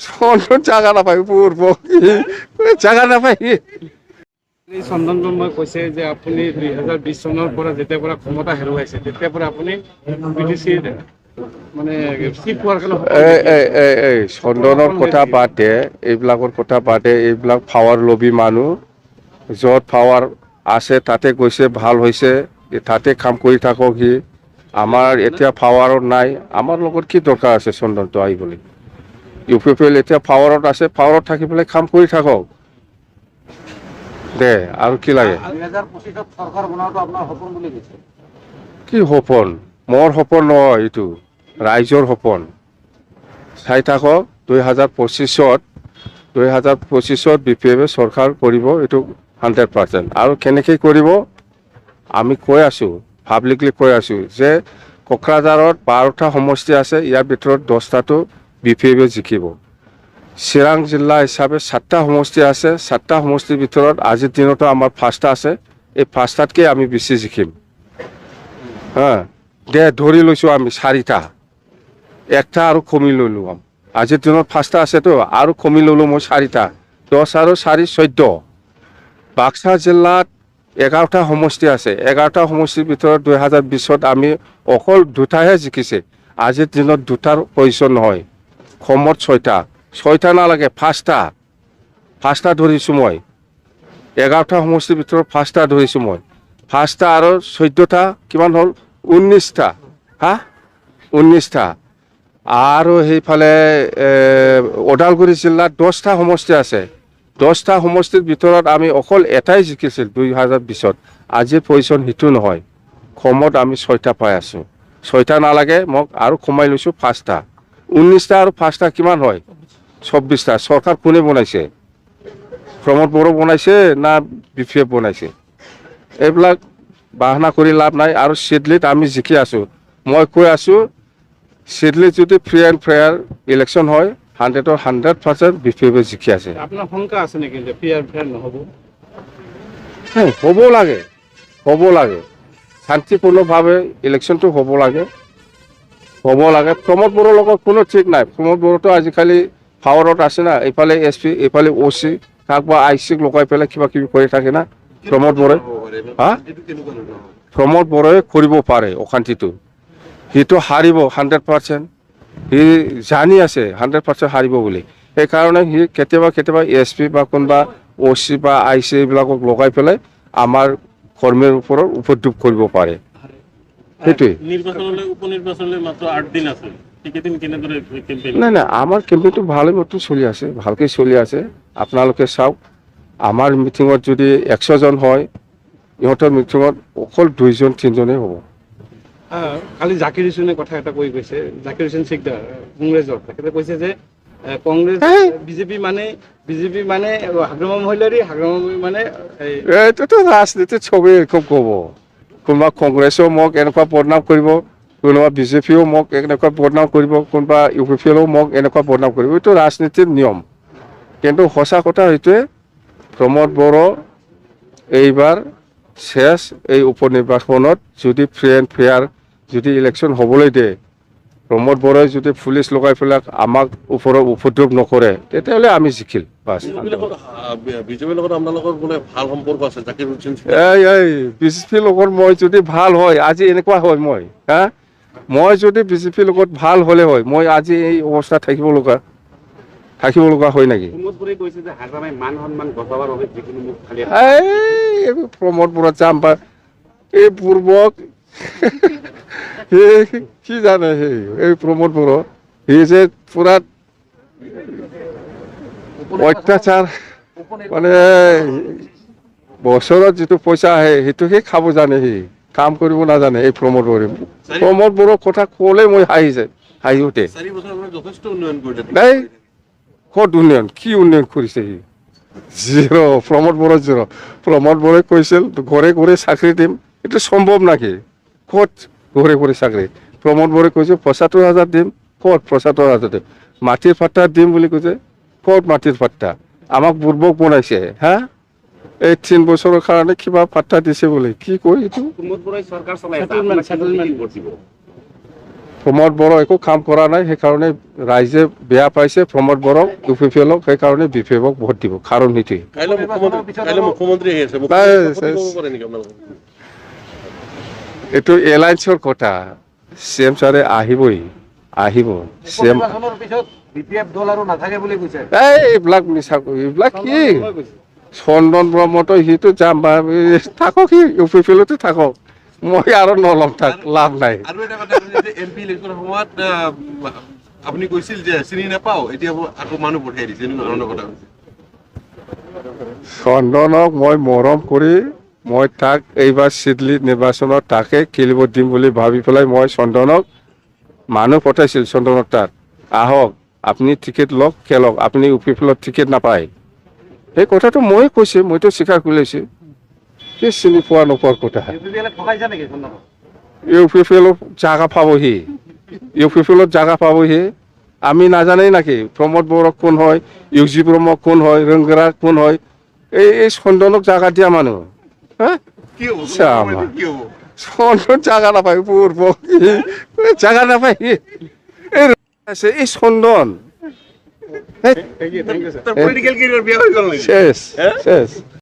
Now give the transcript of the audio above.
চন্দন জাগা নাপায় পূর্ব জাগা নাপায় এই চন্দন ব্ৰহ্মই কৈছে যে আপুনি দুই হাজাৰ বিশ চনৰ পৰা যেতিয়াৰ পৰা ক্ষমতা হেৰুৱাইছে তেতিয়াৰ পৰা আপুনি বি টি চিৰ মানে চিফ হোৱাৰ কাৰণে এই এই এই এই চন্দনৰ কথা বাদ এইবিলাকৰ কথা বাদ এইবিলাক পাৱাৰ লবি মানুহ য'ত পাৱাৰ আছে তাতে গৈছে ভালো হৈছে তাতে কাম কৰি থাকক সি। আমাৰ এতিয়া পাৱাৰত নাই আমাৰ লগত কি দৰকাৰ আছে চন্দনটো আহিবলৈ? ইউ পি পি এল এতিয়া পাৱাৰত আছে পাৱাৰত থাকি পেলাই কাম কৰি থাকক। দে আৰু কি লাগে? কি সপোন? মোৰ সপোন নহয় এইটো ৰাইজৰ সপোন। চাই থাকক দুই হাজাৰ পঁচিছত দুই হাজাৰ পঁচিছত বি পি এফে চৰকাৰ কৰিব এইটো হাণ্ড্ৰেড পাৰ্চেণ্ট আৰু কেনেকৈ কৰিব? আমি কৈ আছোঁ পাব্লিকলি কৈ আছোঁ যে কোকৰাঝাৰত বাৰটা সমষ্টি আছে ইয়াৰ ভিতৰত দহটাটো বি পি এফে জিকিব। চিৰাং জিলা হিচাপে সাতটা সমষ্টি আছে, সাতটা সমষ্টিৰ ভিতৰত আজিৰ দিনতো আমাৰ পাঁচটা আছে, এই পাঁচটাতকৈ আমি বেছি জিকিম। হা, দে, ধৰি লৈছোঁ আমি চাৰিটা। একটা আৰু কমি ল'লোঁ আমি। আজিৰ দিনত পাঁচটা আছেতো আৰু কমি ল'লোঁ মই চাৰিটা। দহ আৰু চাৰি, চৈধ্য। বাক্সা জিলাত এঘাৰটা সমষ্টি আছে। এঘাৰটা সমষ্টিৰ ভিতৰত দুই হাজাৰ বিছত আমি অকল দুটাহে জিকিছে। আজিৰ দিনত দুটাৰ প্ৰয়োজন নহয়। কমত ছয়টা ছয়টা নালাগে পাঁচটা। পাঁচটা ধৰিছোঁ মই। এঘাৰটা সমষ্টিৰ ভিতৰত পাঁচটা ধৰিছোঁ মই। পাঁচটা আৰু চৈধ্যটা কিমান হ'ল? ঊনৈছটা হা? ঊনৈছটা আৰু সেইফালে ওদালগুৰি জিলাত দহটা সমষ্টি আছে। দহটা সমষ্টিৰ ভিতৰত আমি অকল এটাই জিকিছিল দুই হাজাৰ বিছত আজিৰ পজিশ্যন সেইটো নহয়। কমত আমি ছয়টা পাই আছোঁ। ছয়টা নালাগে, মোক আৰু কমাই লৈছোঁ পাঁচটা। ঊনৈছটা আৰু পাঁচটা কিমান হয়? চৌব্বিছটা চৰকাৰ কোনে বনাইছে? প্ৰমোদ বড়ো বনাইছে না বি পি এফ বনাইছে? এইবিলাক বাহানা কৰি লাভ নাই। আৰু চিডলিত আমি জিকি আছোঁ। মই কৈ আছোঁ চিডলিত যদি ফ্ৰী এণ্ড ফেয়াৰ ইলেকশ্যন হয় হাণ্ড্ৰেডৰ হাণ্ড্ৰেড পাৰ্চেণ্ট বি পি এফে জিকি আছে। আপোনাৰ শংকা আছে নেকি যে ফেয়াৰ নহ'ব? হ্যাঁ, হ'ব লাগে। হ'ব লাগে। শান্তিপূৰ্ণভাৱে ইলেকশ্যনটো হ'ব লাগে। হ'ব লাগে প্ৰমোদ বড়োৰ লগত কোনো ঠিক নাই। প্ৰমোদ বড়োটো আজিকালি পাৱাৰত আছে না, এইফালে এছ পি এইফালে অ' চি কাক বা আই চিক লগাই পেলাই কিবা কিবি কৰি থাকে না, প্ৰমোদ বড়োই হা? প্ৰমোদ বড়োই কৰিব পাৰে অশান্তিটো। সিটো হাৰিব হাণ্ড্ৰেড পাৰ্চেণ্ট সি জানি আছে হাণ্ড্ৰেড পাৰ্চেণ্ট হাৰিব বুলি। সেইকাৰণে সি কেতিয়াবা কেতিয়াবা এছ পি বা কোনোবা অ' চি বা আই চি এইবিলাকক লগাই পেলাই আমাৰ কৰ্মীৰ ওপৰত উপদ্ৰৱ কৰিব পাৰে। সেইটোৱে নিৰ্বাচনলৈ উপ নিৰ্বাচনলৈ মাত্ৰ আঠ দিন আছে। সেইকেইদিন কেনেদৰে কেম্পেইন নাই নাই আমাৰ কেম্পেইনটো ভালে মতো চলি আছে ভালকৈ চলি আছে আপোনালোকে চাওক আমাৰ মিটিঙত যদি একশজন হয় ইহঁতৰ মিটিঙত অকল দুইজন তিনিজনেই হ'ব। কালি জাকিৰ হুছেইনে কথা এটা কৈ গৈছে জাকিৰ হুছেইন চিকদাৰ কংগ্ৰেছৰ। তেখেতে কৈছে যে কংগ্ৰেছ। বিজেপি মানে বিজেপি মানে হাগ্ৰমা মহিলাৰী হাগ্ৰমা মানে এই এইটোতো ৰাজনীতিত চবেই এরকম ক'ব। কোনোবা কংগ্ৰেছেও মোক এনেকুৱা বদনাম কৰিব কোনোবা বিজেপিও মোক এনেকুৱা বদনাম কৰিব কোনোবা ইউ পি পি এলেও মোক এনেকুৱা বদনাম কৰিব। এইটো ৰাজনীতিৰ নিয়ম। কিন্তু সঁচা কথা সেইটোৱে প্ৰমোদ বড়ো এইবাৰ শেষ এই উপ নিৰ্বাচনত যদি ফ্ৰী এণ্ড ফেয়াৰ যদি ইলেকশ্যন হ'বলৈ দিয়ে প্ৰমোদ বড়োই যদি পুলিচ লগাই পেলাই আমাক ওপৰত উপদ্ৰৱ নকৰে তেতিয়াহ'লে আমি জিকিল। বাছ। হুছেইন এই এই বিজেপিৰ লগত মই যদি ভালো হয় আজি এনেকুৱা হয় মই হা? মই যদি বিজেপিৰ লগত ভালো হ'লে হয় মই আজি এই অৱস্থা থাকিব লগা থাকিব লগা হয় নেকি? মান এই প্ৰমোদ বড়ো যাম বা এই পূৰ্বক কি জানে সেই? এই প্ৰমোদ বড়ো। সি যে পুৰা অত্যাচাৰ মানে বছৰত যিটো পইচা আহে সেইটো সি খাব জানে সি। কাম কৰিব নাজানে এই প্ৰমোদ বড়ো। প্ৰমোদ বড়োৰ কথা ক'লে মই হাঁহি যায় হাঁহি উঠে। নাই ক'ত উন্নয়ন? কি উন্নয়ন কৰিছে সি? জিৰ' প্ৰমোদ বড়ো জিৰ' প্ৰমোদ বড়োই কৈছিল ঘৰে ঘৰে চাকৰি দিম। এইটো সম্ভৱ নেকি? ক'ত ঘৰে ঘৰে চাকৰি প্ৰমোদ বড়োই কৈছে পঁচাত্তৰ হাজাৰ দিম ক'ত পঁচাত্তৰ হাজাৰ দিম। মাটিৰ পাট্টা দিম বুলি কৈছে ক'ত মাটিৰ পাট্টা আমাক বুৰ্বক বনাইছে হা? এই তিন বছৰৰ কাৰণে কিবা পাট্টা দিছে বোলে কি কয় এইটো? প্ৰমোদ বড়ো একো কাম কৰা নাই সেইকাৰণে ৰাইজে বেয়া পাইছে প্ৰমোদ বড়োক ইউ পি পি এলক সেইকাৰণে বি পি এফক ভোট দিব কাৰণ সেইটোৱে এইটো এলায়েন্সৰ কথা। চি এম ছাৰে আহিবই আহিব। চি এম এই এইবিলাক মিছা এইবিলাক কি? চন্দন ব্ৰহ্মতো সিটো যাম থাকক সি ইউ পি পি এলতে থাকক। মই আৰু নলম থাক লাভ নাই। আপুনি কৈছিল যে চিনি নাপাওঁ এতিয়া আকৌ মানুহ পঠিয়াই দিছে। এনেকুৱা ধৰণৰ কথা চন্দনক মই মৰম কৰি মই তাক এইবাৰ চিডলি নিৰ্বাচনত তাকে খেলিব দিম বুলি ভাবি পেলাই মই চন্দনক মানুহ পঠাইছিল চন্দনৰ তাত। আহক, আপুনি টিকেট লওক, খেলক। আপুনি ইউ পি এলত টিকেট নাপায়। সেই কথাটো মই কৈছে, মইতো স্বীকাৰ কৰি লৈছোঁ। কি চিনি পোৱা নোপোৱাৰ কথা। ইউ পি চন্দনক পি এলত জাগা পাবহি। ইউ পি পি এলত জাগা পাবহি। আমি নাজানেই নাকি প্ৰমোদ বড়ো কোন হয় ইউজি ব্ৰহ্ম কোন হয় ৰংগৰা কোন হয়। এই এই চন্দনক জাগা দিয়া মানুহ। হা কি হ'ব চামা। কি হ'ব চন্দন জাগা নাপায় পূর্ব জাগা নাপায় এই এই নেকি? শেষ শেষ।